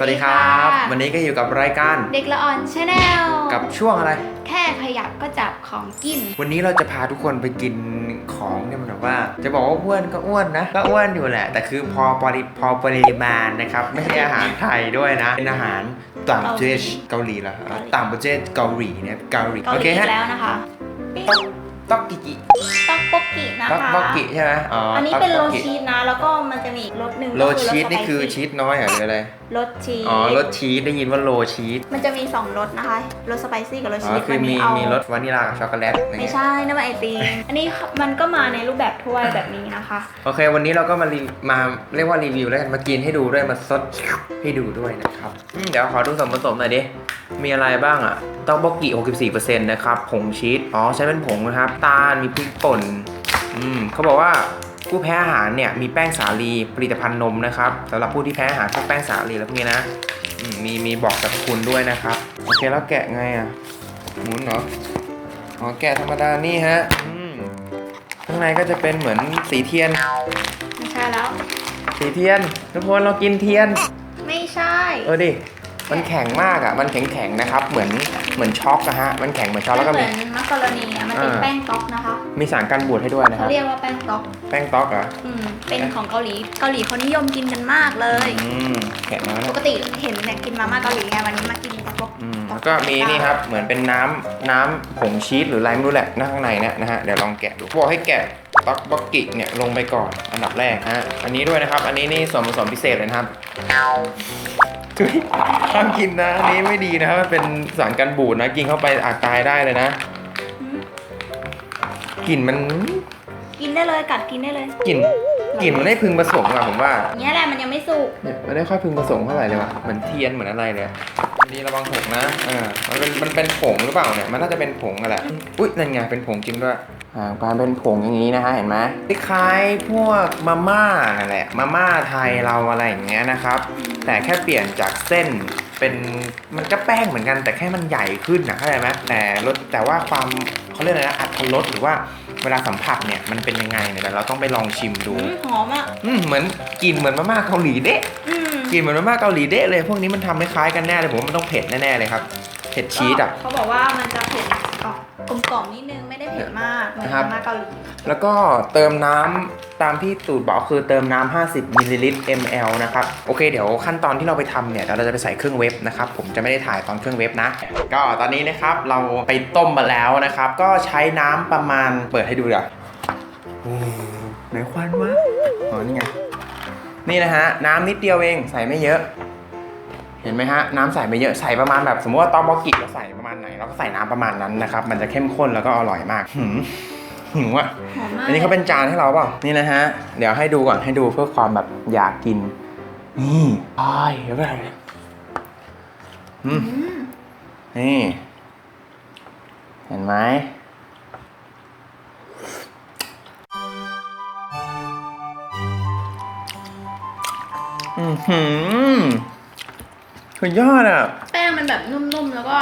สวัสดีครับ วันนี้ก็อยู่กับรายการเด็กละอ่อนชาแนลกับช่วงอะไร แค่ขยับก็จับของกิน วันนี้เราจะพาทุกคนไปกินของเนี่ยมันแบบว่า จะบอกว่าอ้วนก็อ้วนนะ ก็อ้วนอยู่แหละ แต่คือพอปริพอปริมาณนะครับ ไม่ใช่อาหารไทยด้วยนะ เป็นอาหารต่างประเทศเกาหลีเหรอต่างประเทศเกาหลีเนี่ยเกาหลีเกาหโอลีเคอีฮะกแล้วนะคะปิ้ง ต๊อกต๊อกกิกิต๊อกโบกินะต๊อกคะบกกิใช่ไหมอ๋ออัอันนี้เป็นโรสชีสนะ แล้วก็มันจะมีอีกรสหนึ่งโรก็ชีสรสนี่คือสไปชีสน้อยเหรอหรืออะไร รสชีสอ๋อรสชีสได้ยินว่าโรชีส มันจะมีสองรสนะคะรสสไปซี่กับรสอ๋ชีอสคือมีเอามีรสวานิลากับช็อกโกแลตอะไรไม่เงี้ยใช่นั่นมันไอติมอันนี้มันก็มาในรูปแบบถ้วยแบบนี้นะคะ โอเควันนี้เราก็มารีมาเรียกว่ารีวิวแล้วกันมากินให้ดูด้วยมาซดให้ดูด้วยนะครับอืมเดี๋ยวขอดูส่วนผสมหน่อยดิ มีอะไรบ้างอะเต้าบกกิ 64%นะครับ ผงชีส อ๋อ ใช้เป็นผงนะครับ ตาล มีพริกป่น อืมเขาบอกว่าผู้แพ้อาหารเนี่ยมีแป้งสาลีผลิตภัณฑ์นมนะครับสำหรับผู้ที่แพ้อาหารพวกแป้งสาลีแล้วพวกนี้นะอืมมีมีบอกสรรพคุณด้วยนะครับ โอเคแล้วแกะไงอะหมุนเหรออ๋อแกะธรรมดานี่ฮะอืมข้างในก็จะเป็นเหมือนสีเทียน ไม่ใช่แล้ว สีเทียน ทุกคนเรากินเทียน ไม่ใช่ เออดิ มันแข็งมากอะ มันแข็งแข็งๆนะครับ เหมือนเหมือนช็อกนะฮะ มันแข็งเหมือนช็อกแล้วก็เหมี มือนมักกะโรนีอะมันเป็นอ่า แป้งต๊อกนะคะมีสารกันบูดให้ด้วยนะคเขารับ เรียกว่าแป้งต๊อกแป้งต๊อกเหรอ อืมเป็นของเกาหลี เกาหลีเขานิยมกินกันมากเลย อืมแกะมาแล้วปกติเห็นเนี่ยกินมาม่าเกาหลีไงวันนี้มากินต๊อก อืมแล้วก็มีนี่ครับ เหมือนเป็นน้ำน้ำผงชีสหรืออะไรไม่รู้แหละหน้าข้างในเนี่ยนะฮะ เดี๋ยวลองแกะดูบอกให้แกะต๊อกบกกิเนี่ยลงไปก่อนอันดับแรกฮะ อันนี้ด้วยนะครับ อันนี้นี่ส่วนผสมพิเศษเลยนะครับทุย ห้ามกินนะอันนี้ไม่ดีนะครับมันเป็นสารกันบูดนะ กินเข้าไปอาจตายได้เลยนะอืมกลิ่นมันกินได้เลยกัดกินได้เลยกลิ่นกลิ่นมันไม่พึงประสงค์อะผมว่าอย่างเงี้ยแหละมันยังไม่สุกเนี่ยมันไม่ค่อยพึงประสงค์เท่าไหร่เลยว่ะเหมือนเทียนเหมือนอะไรเลยอะนี่ระวังหกนะอ่ามันเป็นมันเป็นผงหรือเปล่าเนี่ยมันน่าจะเป็นผงอะแหละอุ๊ยนั่นไงเป็นผงจริงด้วย อ่าการเป็นผงอย่างนี้นะฮะเห็นไหมคล้ายๆพวกมาม่านั่นแหละมาม่าไทยเราอะไรอย่างเงี้ยนะครับ แต่แค่เปลี่ยนจากเส้นเป็นมันก็แป้งเหมือนกันแต่แค่มันใหญ่ขึ้นนะเข้าใจไหมแต่รสแต่ว่าความเขาเรียกอะไรนะอัตรสหรือว่าเวลาสัมผัสเนี่ยมันเป็นยังไงเนี่ยเดี๋ยวเราต้องไปลองชิมดูอืมหอมอะอืมเหมือนกินเหมือนมาม่าเกาหลีเดะอืมกินเหมือนมาม่าเกาหลีเดะเลย พวกนี้มันทำคล้ายๆกันแน่เลยผมว่ามันต้องเผ็ดแน่ๆเลยครับเผ็ดชีสอะ เขาบอกว่ามันจะเผ็ด กลมกล่อมๆนิดนึงไม่ได้เผ็ดมากเหมือนนะครับมาม่าเกาหลีแล้วก็เติมน้ำตามที่สูตรบอกคือเติมน้ำ50มิลลิลิตร ml นะครับ โอเคเดี๋ยวขั้นตอนที่เราไปทำเนี่ยเดี๋ยวเราจะไปใส่เครื่องเวฟนะครับ ผมจะไม่ได้ถ่ายตอนเครื่องเวฟนะ ก็ตอนนี้นะครับเราไปต้มมาแล้วนะครับ ก็ใช้น้ำประมาณเปิดให้ดูเดี๋ยวโอ้ไหนควันวะอ๋อนี่ไงนี่นะฮะน้ำนิดเดียวเองใส่ไม่เยอะ เห็นไหมฮะน้ำใส่ไม่เยอะใส่ประมาณแบบสมมติว่าตอบอกกิเราใส่ประมาณไหนเราก็ใส่น้ำประมาณนั้นนะครับมันจะเข้มข้นแล้วก็อร่อยมากหืมหิวอะหอมมากอันนี้เขาเป็นจานให้เราเปล่านี่นะฮะเดี๋ยวให้ดูก่อนให้ดูเพื่อความแบบอยากกินนี่อายเดี๋ยวไปอืมอืมนี่เห็นไหมอือหือ สุดยอดอะ แป้งมันแบบนุ่มๆ แล้วก็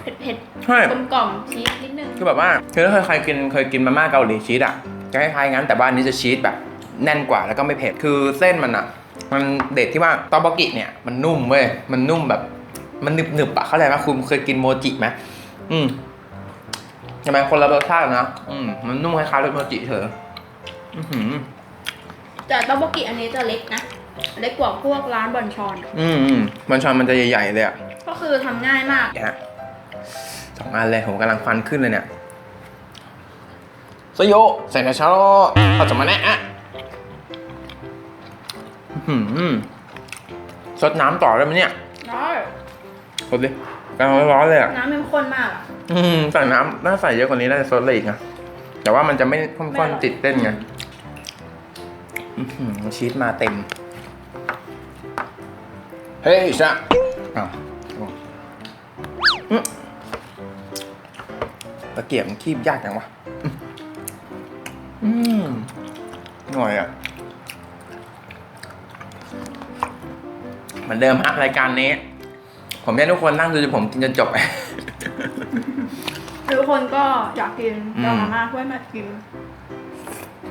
เผ็ดใช่ ๆกลมกล่อมๆชีสนิดนึงคือแบบว่าคือถ้าเคยใครกินเคยกินมาม่าเกาหลีชีสอะจะคล้ายๆงั้นแต่ว่าอันนี้จะชีสแบบแน่นกว่าแล้วก็ไม่เผ็ดคือเส้นมันอะ มันเด็ดที่ว่าตอบากิเนี่ยมันนุ่มเว้ยมันนุ่มแบบ มันหนึบหนึบๆอะเข้าใจไหมคุณเคยกินโมจิไหมอืมใช่ไหมคนละรสชาตินะอืมมันนุ่มคล้ายๆรสโมจิเถอะอือหือแต่ต๊อกโบกิอันนี้จะเล็กนะ เล็กกว่าพวกร้านบอนชอน อืมอืมมันชอนมันจะใหญ่ๆเลยอะก็คือทำง่ายมาก เนี่ยฮะสองอันเลยผมกำลังฟันขึ้นเลยเนี่ยสโยใส่กระเช้าเขาจะมาแนะอะอื้อหือซดน้ำต่อได้ไหมเนี่ยได้กดดิกำลังร้อนๆเลยอะ น้ำมันข้นมากอะ อืมใส่น้ำน่าใส่เยอะกว่านี้น่าจะซดเลยอีกนะแต่ว่ามันจะไม่ข้ไม่นอร่อย ๆติดเต้นไงอื้อหือชีสมาเต็ม เฮ้ยชะอ้าวอื้อตะเกียบมันคีบยากจังวะ อืมหน่อยอะ เหมือนเดิมฮะรายการนี้ ผมให้ทุกคนนั่งดูจนผมกินจนจบทุกคนก็อยากกินอืมเรามาม่าช่วยมากิน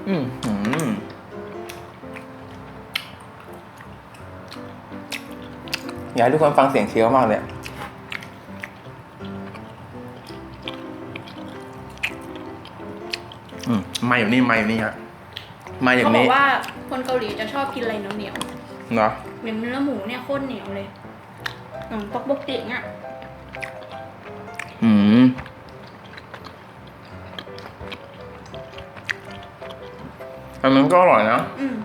อืม ออยากให้ทุกคนฟังเสียงเคี้ยวมากเลยอืมมาอยู่นี่มาอยู่นี่ฮะมาอย่าเขางบอนี้กว่าคนเกาหลีจะชอบกินอะไรเหนียวเนาะๆเหมือนเนื้อหมูเนี่ยโคตรเหนียวเลยหนังตอกบกติงอะอืมอันนั้นก็อร่อยนะ อืม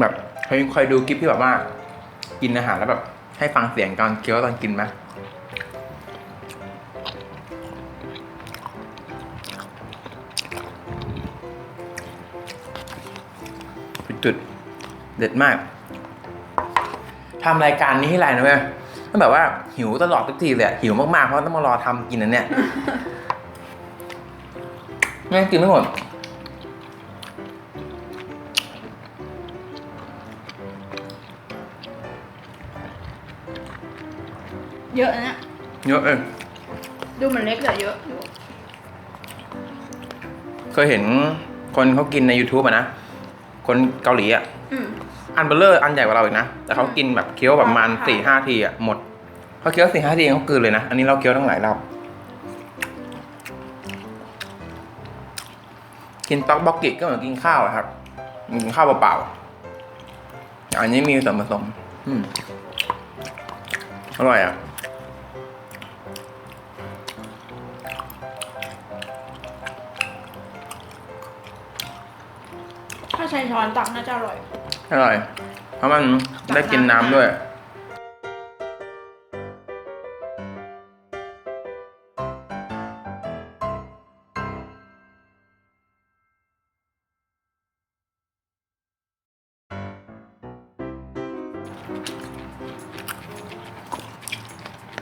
แบบเคยเคยดูคลิปที่แบบว่า กินอาหารแล้วแบบ ให้ฟังเสียงตอนเคี้ยวตอนกินไหมจุดๆเด็ดมากทำรายการนี้ให้ไรนะเว้ยก็แบบว่าหิวตลอดทุกทีเลยอะหิวมากๆเพราะต้องมารอทำกินอันเนี้ยแม่งกินไม่หมด เยอะนะ เยอะเองดูเหมือนเล็กแต่เยอะอยู่เคยเห็นคนเขากินใน YouTube อะนะ คนเกาหลีอะอืม อันเบลเลอร์อันใหญ่กว่าเราอีกนะ แต่เขากินแบบเคี้ยวแบบประมาณค่ะ สี่ห้าทีอะหมดเขาเคี้ยวสี่ห้าทีเขากลืนเลยนะ อันนี้เราเคี้ยวตั้งหลายรอบกินต๊อกบ็อกกิก็เหมือนกินข้าวอะครับกินข้าวเปล่าๆอันนี้มีส่วนผสม อืมอร่อยอะ ใช้ช้อนตักน่าจะอร่อย อร่อย เพราะมันได้กินน้ำด้วย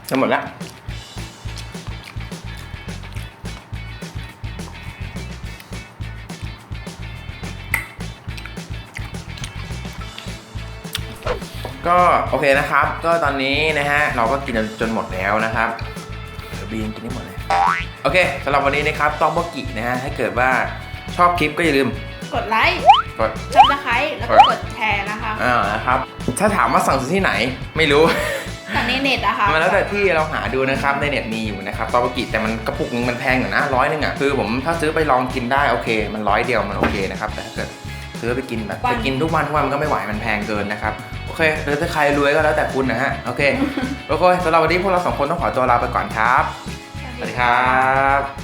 จะหมดแล้ว ก็โอเคนะครับ ก็ตอนนี้นะฮะเราก็กินจนหมดแล้วนะครับเดี๋ยวบีนกินได้หมดเลย โอเคสำหรับวันนี้นะครับต้องบกินะฮะถ้าเกิดว่าชอบคลิปก็อย่าลืมกดไลค์กดซับสไครต์แล้วก็กดแชร์นะคะอ่านะครับ ถ้าถามว่าสั่งซื้อที่ไหนไม่รู้แต่ในเน็ตอะค่ะมันแล้วแต่ที่เราหาดูนะครับในเน็ตมีอยู่นะครับตอบกิแต่มันกระปุกนึงมันแพงอยู่นะร้อยนึงอะคือผมถ้าซื้อไปลองกินได้โอเค มันร้อยเดียวมันโอเคนะครับแต่ถ้าเกิด ซื้อไปกินแบบวันจะกินทุกวันทุกวันมันก็ไม่ไหวมันแพงเกินนะครับโอเคหรือถ้าใครรวยก็แล้วแต่คุณนะฮะโอเคโอเคสำหรับวันนี้พวกเราสองคนต้องขอตัวลาไปก่อนครับสวัสดีครับ